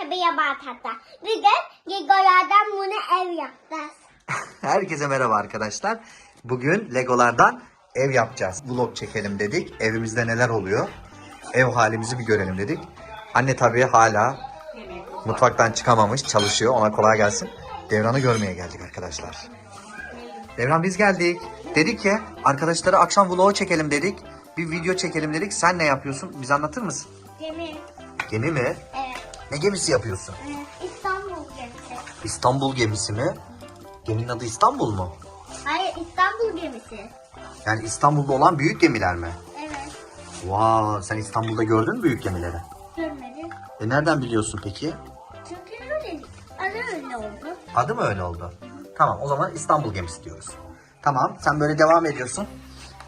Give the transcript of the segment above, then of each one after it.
Tabii yaban hatta. De Legolardan bunu ev yapacağız. Herkese merhaba arkadaşlar. Bugün Legolardan ev yapacağız. Vlog çekelim dedik. Evimizde neler oluyor? Ev halimizi bir görelim dedik. Anne tabii hala mutfaktan çıkamamış, çalışıyor. Ona kolay gelsin. Devran'ı görmeye geldik arkadaşlar. Devran biz geldik. Dedik ki arkadaşlara akşam vlog çekelim dedik. Bir video çekelim dedik. Sen ne yapıyorsun? Bize anlatır mısın? Gemi. Gemi mi? Evet. Ne gemisi yapıyorsun? evet. İstanbul gemisi. İstanbul gemisi mi? Geminin adı İstanbul mu? Hayır İstanbul gemisi. Yani İstanbul'da olan büyük gemiler mi? Evet. Vay sen İstanbul'da gördün mü büyük gemileri? Görmedim. E nereden biliyorsun peki? Çünkü öyle. Adı öyle oldu. Adı mı öyle oldu? Tamam o zaman İstanbul gemisi diyoruz. Tamam sen böyle devam ediyorsun.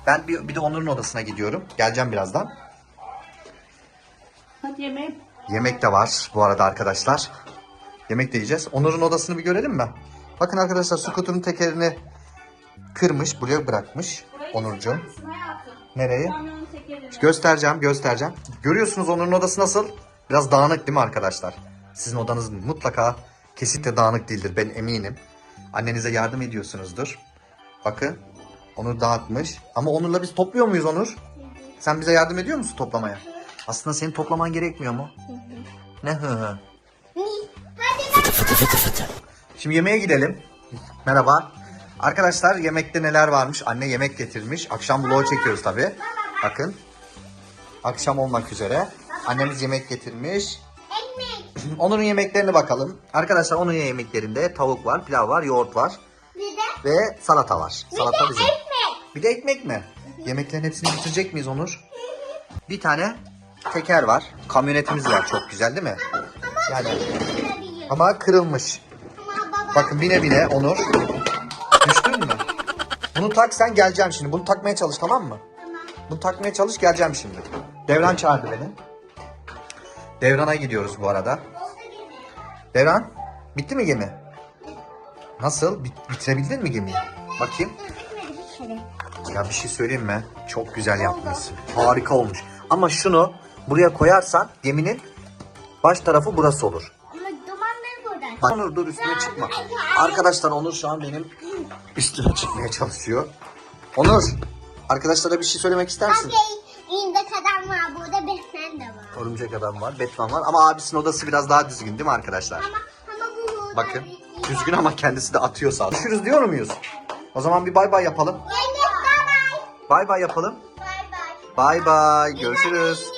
Ben bir, bir de Onur'un odasına gidiyorum. Geleceğim birazdan. Hadi yemeğe. Yemek de var bu arada arkadaşlar. Yemek de yiyeceğiz. Onur'un odasını bir görelim mi? Bakın arkadaşlar skuterın tekerini kırmış, buraya bırakmış Onurcuğum. Nereye? Göstereceğim, göstereceğim. Görüyorsunuz Onur'un odası nasıl? Biraz dağınık değil mi arkadaşlar? Sizin odanız mutlaka kesinlikle dağınık değildir ben eminim. Annenize yardım ediyorsunuzdur. Bakın Onur dağıtmış. Ama Onur'la biz topluyor muyuz Onur? Sen bize yardım ediyor musun toplamaya? Aslında senin toplaman gerekmiyor mu? Ne hı hı. Şimdi yemeğe gidelim. Merhaba. Arkadaşlar yemekte neler varmış? Anne yemek getirmiş. Akşam vlog çekiyoruz tabi. Bakın. Akşam olmak üzere. Annemiz yemek getirmiş. Ekmek. Onur'un yemeklerine bakalım. Arkadaşlar onun yemeklerinde tavuk var, pilav var, yoğurt var Bir de, ve salata var. bir Salata de bizim. ekmek. Bir de ekmek mi? Yemeklerin hepsini bitirecek miyiz Onur? Bir tane teker var. Kamyonetimiz var. Çok güzel değil mi? Yani ama kırılmış. Bakın bine bine Onur. Düştün mü? Bunu tak sen geleceğim şimdi. Bunu takmaya çalış tamam mı? Bunu takmaya çalış geleceğim şimdi. Devran çağırdı beni. Devran'a gidiyoruz bu arada. Devran bitti mi gemi? Nasıl? Bit- bitirebildin mi gemiyi? Bakayım. Ya bir şey söyleyeyim mi? Çok güzel yapmışsın. Harika olmuş. Ama şunu buraya koyarsan geminin baş tarafı burası olur. Bak, Onur dur üstüne çıkma. Arkadaşlar Onur şu an benim üstüne çıkmaya çalışıyor. Onur arkadaşlara bir şey söylemek ister misin? İnde kadar var. Burada Batman de var. Örümcek adam var, Batman var ama abisinin odası biraz daha düzgün değil mi arkadaşlar? Ama, ama bu Bakın düzgün ama kendisi de atıyor sağa. Görüşürüz diyor muyuz? O zaman bir bay bay yapalım. Bay bay yapalım. Bye bye. Bay bay görüşürüz.